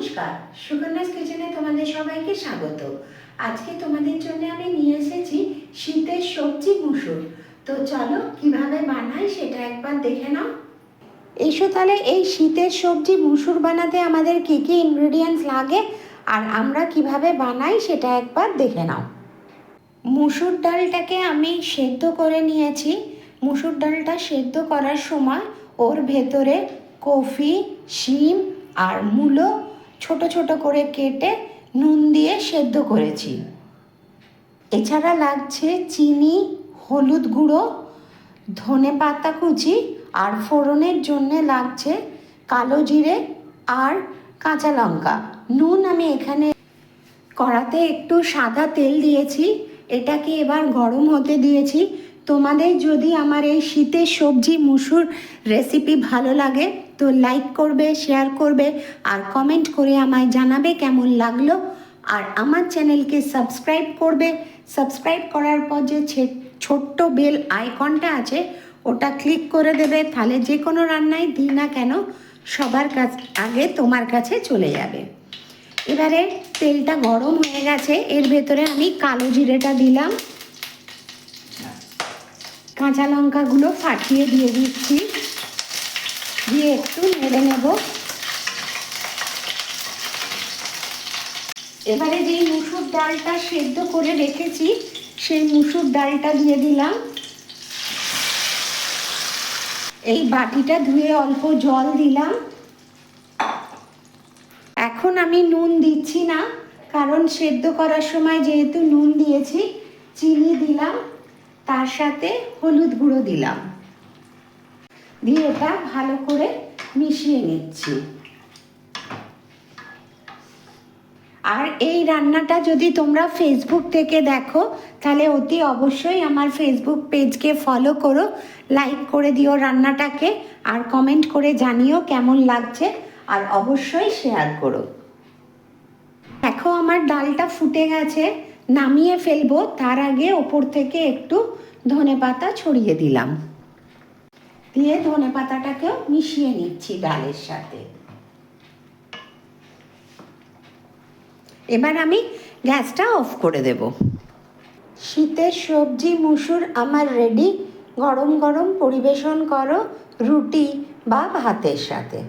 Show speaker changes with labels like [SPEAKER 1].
[SPEAKER 1] নমস্কার। সুকন্যাস কিচেনে তোমাদের সবাইকে স্বাগত। আজকে তোমাদের জন্য আমি নিয়ে এসেছি শীতের সবজি মুসুর। তো চলো, কীভাবে বানাই সেটা একবার দেখে নাও। এসো তাহলে, এই শীতের সবজি মুসুর বানাতে আমাদের কী কী ইনগ্রেডিয়েন্টস লাগে আর আমরা কীভাবে বানাই সেটা একবার দেখে নাও। মুসুর ডালটাকে আমি সেদ্ধ করে নিয়েছি। মুসুর ডালটা সেদ্ধ করার সময় ওর ভেতরে কফি, শিম আর মূলো ছোট ছোট করে কেটে নুন দিয়ে সেদ্ধ করেছি। এছাড়া লাগছে চিনি, হলুদ গুঁড়ো, ধনে পাতা কুচি আর ফোড়নের জন্যে লাগছে কালো জিরে আর কাঁচা লঙ্কা। নুন আমি এখানে কড়াতে একটু সাদা তেল দিয়েছি, এটাকে এবার গরম হতে দিয়েছি। তোমাদের যদি আমার এই শীতের সবজি, মুসুর রেসিপি ভালো লাগে তো লাইক করবে শেয়ার করবে আর কমেন্ট করে আমায় জানাবে কেমন লাগল। আর আমার চ্যানেলকে সাবস্ক্রাইব করবে। সাবস্ক্রাইব করার পর যে ছোট্ট বেল আইকনটা আছে, ওটা ক্লিক করে দেবে। তাহলে যে কোনো রান্নায় দিই না কেন, সবার কাছ, আগে তোমার কাছে চলে যাবে। এবারে তেলটা গরম হয়ে গেছে, এর ভেতরে আমি কালো জিরেটা দিলাম। কাঁচা লঙ্কাগুলো ফাটিয়ে দিয়ে দিচ্ছি। দিয়ে একটু নেড়ে নেব। এবারে যেই মুসুর ডালটা সেদ্ধ করে রেখেছি, সেই মুসুর ডালটা দিয়ে দিলাম। এই বাটিটা ধুয়ে অল্প জল দিলাম। এখন আমি নুন দিচ্ছি না, কারণ সেদ্ধ করার সময় যেহেতু নুন দিয়েছি, চিনি দিলাম, তার সাথে হলুদ গুঁড়ো দিলাম। দিয়ে এটা ভালো করে মিশিয়ে নিচ্ছি। আর এই রান্নাটা যদি তোমরা ফেসবুক থেকে দেখো, তাহলে অতি অবশ্যই আমার ফেসবুক পেজকে ফলো করো লাইক করে দিও রান্নাটাকে, আর কমেন্ট করে জানিও কেমন লাগছে, আর অবশ্যই শেয়ার করো। দেখো আমার ডালটা ফুটে গেছে, নামিয়ে ফেলব, তার আগে ওপর থেকে একটু ধনে পাতা ছড়িয়ে দিলাম। দিয়ে ধনে পাতাটাকেও মিশিয়ে নিচ্ছি ডালের সাথে। এবার আমি গ্যাসটা অফ করে দেব। শীতের সবজি, মুসুর, আমার রেডি। গরম গরম পরিবেশন করো রুটি বা ভাতের সাথে।